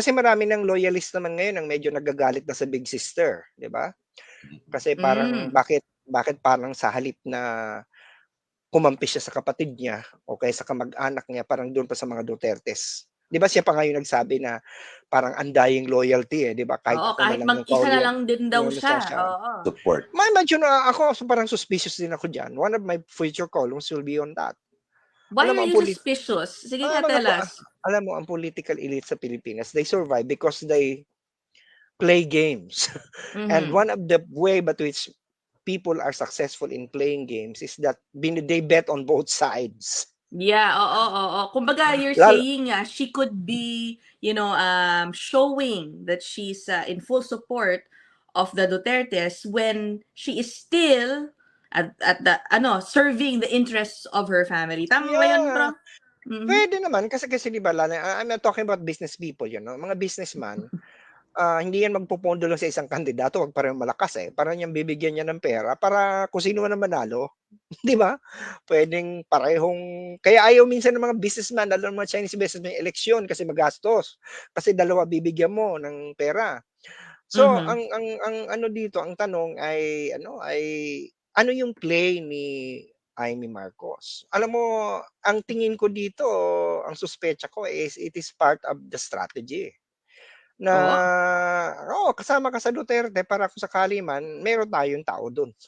Kasi marami ng loyalist naman ngayon ang medyo nagagalit na sa big sister, 'di ba? Kasi parang Hmm. bakit bakit parang sa halip na kumampi siya sa kapatid niya o kaya sa kamag-anak niya parang do'n pa sa mga Dutertes. 'Di ba siya pa nga yung nagsabi na parang undying loyalty, eh, 'di ba? Kahit Oo, kahit mag-isa na lang din daw siya, Natasha. oo. Support. Ma-imagine na ako so parang suspicious din ako diyan. One of my future columns will be on that. Why Alam are you suspicious? Sige ah, tell us. Alam mo ang political elite sa Pilipinas, they survive because they play games. And Mhm. one of the way but which people are successful in playing games is that they bet on both sides. Yeah, oo, oo. Kumbaga you're Lalo saying nga she could be, you know, um, showing that she's, uh, in full support of the Dutertes when she is still at at the ano, serving the interests of her family. Tama ba yun, bro? Yeah. Mhm. Puwede naman kasi kasi 'di ba I'm not talking about business people, you know, mga businessman, ah, hindi yan magpopondo lang sa isang kandidato 'wag parehong malakas, eh. Parang yang bibigyan niya ng pera para kung sino man manalo, 'di ba? Puwedeng parehong kaya ayaw minsan ng mga businessman lalo ng mga Chinese businessman eleksyon kasi magastos. Kasi dalawa bibigyan mo ng pera. So Mhm. ang ang ang ano dito, ang tanong ay ano, ay ano yung play ni Amy Marcos? Alam mo ang tingin ko dito, ang suspecha ko is it is part of the strategy. Na Oo. oo, kasama ka sa Duterte para kung sakali man meron tayong tao do'n.